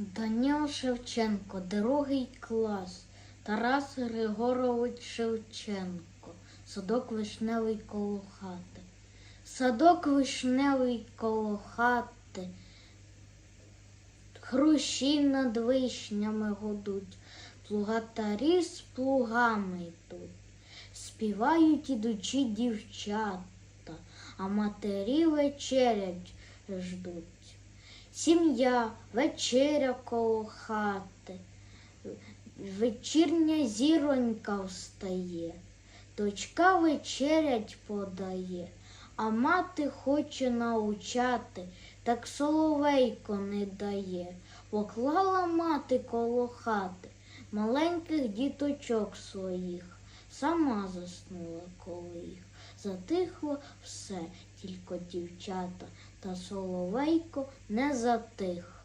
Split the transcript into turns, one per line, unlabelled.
Даніл Шевченко, другий клас. Тарас Григорович Шевченко. Садок вишневий коло хати. Садок вишневий коло хати. Хрущі над вишнями гудуть, плугатарі з плугами йдуть. Співають ідучі дівчата, а матері вечерять ждуть. Сім'я, вечеря коло хати, вечірня зіронька встає, дочка вечерять подає, а мати хоче научати, так соловейко не дає. Поклала мати коло хати маленьких діточок своїх, сама заснула коло їх. Затихло все, тільки дівчата, та соловейко не затих.